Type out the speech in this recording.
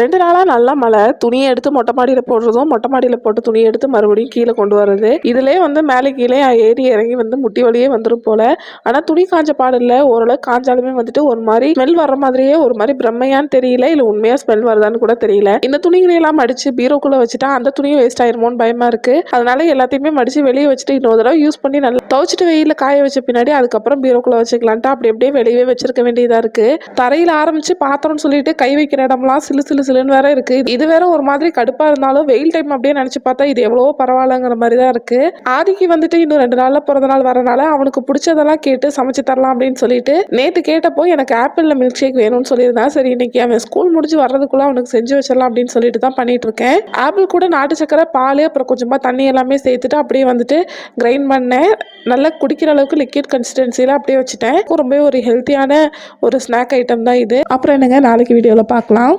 ரெண்டு நாளாக நல்லா மழை. துணியை எடுத்து மொட்டை மாடியில் போடுறதும் மொட்டை மாடியில் போட்டு துணியை எடுத்து மறுபடியும் கீழே கொண்டு வர்றது. இதுலேயே வந்து மேலே கீழே ஏறி இறங்கி வந்து முட்டி வழியே வந்துடும் போல. ஆனால் துணி காஞ்ச பாடு ஓரளவு ஓரளவுக்கு காஞ்சாலுமே வந்துட்டு ஒரு மாதிரி ஸ்மெல் வர மாதிரியே ஒரு மாதிரி பிரம்மையான்னு தெரியல. இல்லை உண்மையாக ஸ்மெல் வருதான்னு கூட தெரியல. இந்த துணிகளை எல்லாம் மடிச்சு பீரோக்குள்ளே வச்சுட்டா அந்த துணியும் வேஸ்ட் ஆயிருமோன்னு பயமா இருக்கு. அதனால எல்லாத்தையுமே மடிச்சு வெளியே வச்சுட்டு இன்னொரு தடவை யூஸ் பண்ணி நல்லா துவச்சிட்டு வெயிலில் காய வச்ச பின்னாடி அதுக்கப்புறம் பீரோக்குள்ளே வச்சுக்கலான்ட்டு அப்படி அப்படியே வெளியவே வச்சிருக்க வேண்டியதாக இருக்கு. தரையில் ஆரம்பிச்சு பாத்திரம்னு சொல்லிட்டு கை வைக்கிற இடம்லாம் சிலு சிலு சிலுன்னு வேற இருக்கு. இது வேற ஒரு மாதிரி கடுப்பா இருந்தாலும் வெயில் டைம் அப்படியே நினைச்சு பார்த்தா இது எவ்வளவோ பரவாயில்லங்கிற மாதிரி தான் இருக்கு. ஆதிக்கு வந்துட்டு இன்னும் ரெண்டு நாள்ல பிறந்த நாள் வரனால அவனுக்கு பிடிச்சதெல்லாம் கேட்டு சமைச்சு தரலாம் அப்படின்னு சொல்லிட்டு நேத்து கேட்டப்போ எனக்கு ஆப்பிள்ல மில்க் ஷேக் வேணும்னு சொல்லியிருந்தான். சரி இன்னைக்கு அவன் ஸ்கூல் முடிஞ்சு வர்றதுக்குள்ள அவனுக்கு செஞ்சு வச்சிடலாம் அப்படின்னு சொல்லிட்டு தான் பண்ணிட்டு இருக்கேன். ஆப்பிள் கூட நாட்டு சக்கரை பால் அப்புறம் கொஞ்சமா தண்ணி எல்லாமே சேர்த்துட்டு அப்படியே வந்துட்டு கிரைண்ட் பண்ணேன். நல்லா குடிக்கிற அளவுக்கு லிக்விட் கன்சிஸ்டன்சியில அப்படியே வச்சுட்டேன். ரொம்பவே ஒரு ஹெல்த்தியான ஒரு ஸ்நாக் ஐட்டம் தான் இது. அப்புறம் என்னங்க நாளைக்கு வீடியோவில் பார்க்கலாம்.